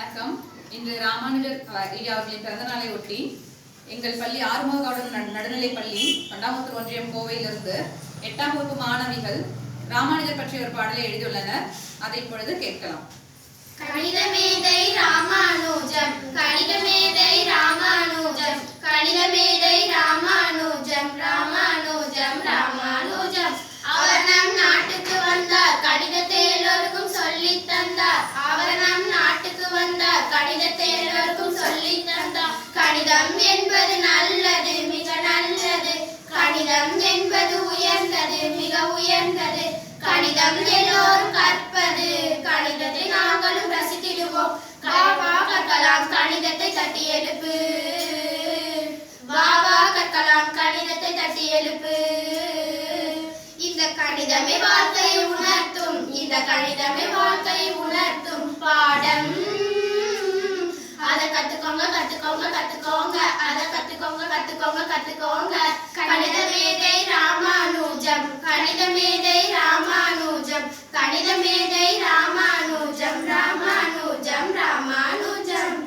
வணக்கம். இன்று ராமானுஜர் ஐயா அவர்களின் பிறந்த நாளை ஒட்டி எங்கள் பள்ளி ஆறுமுககவுடன் நடுநிலை பள்ளி பண்டாமுத்தூர் ஒன்றியம் கோவையிலிருந்து எட்டாம் வகுப்பு மாணவிகள் ராமானுஜர் பற்றிய ஒரு பாடலை எழுதியுள்ளனர். அதை இப்பொழுது கேட்கலாம். கணிதமேதை ராமானுஜம் கணிதமேதை ராமானுஜம் கணிதமேதை ராமானுஜம் ராமானுஜம் ராமானுஜம். அவர் நம் நாட்டுக்கு வந்தார் கணிதத்தை எல்லோருக்கும் சொல்லி தந்தார். அவர் நம் வந்தார் கடிதத்தை எல்லோருக்கும் சொல்லி தந்தார் கடிதம் என்பது நல்லது மிக நல்லது. கடிதம் என்பது உயர்ந்தது மிக உயர்ந்தது. கடிதம் எல்லோரும் கற்பது. கடிதத்தை நாங்களும் ரசித்திடுவோம். வா கற்கலாம் கணிதத்தை தட்டி எழுப்பு. வா வா கற்கலாம் கணிதத்தை தட்டி எழுப்பு. இந்த கணிதமே வாழ்க்கையை உணர்த்தும். இந்த கணிதமே வாழ்க்கையை கத்துக்கோங்க கத்துக்கோங்க அதை கத்துக்கோங்க கத்துக்கோங்க கத்துக்கோங்க. கணித மேதை ராமானுஜம் கணித மேதை ராமானுஜம் கணித மேதை ராமானுஜம் ராமானுஜம் ராமானுஜம்.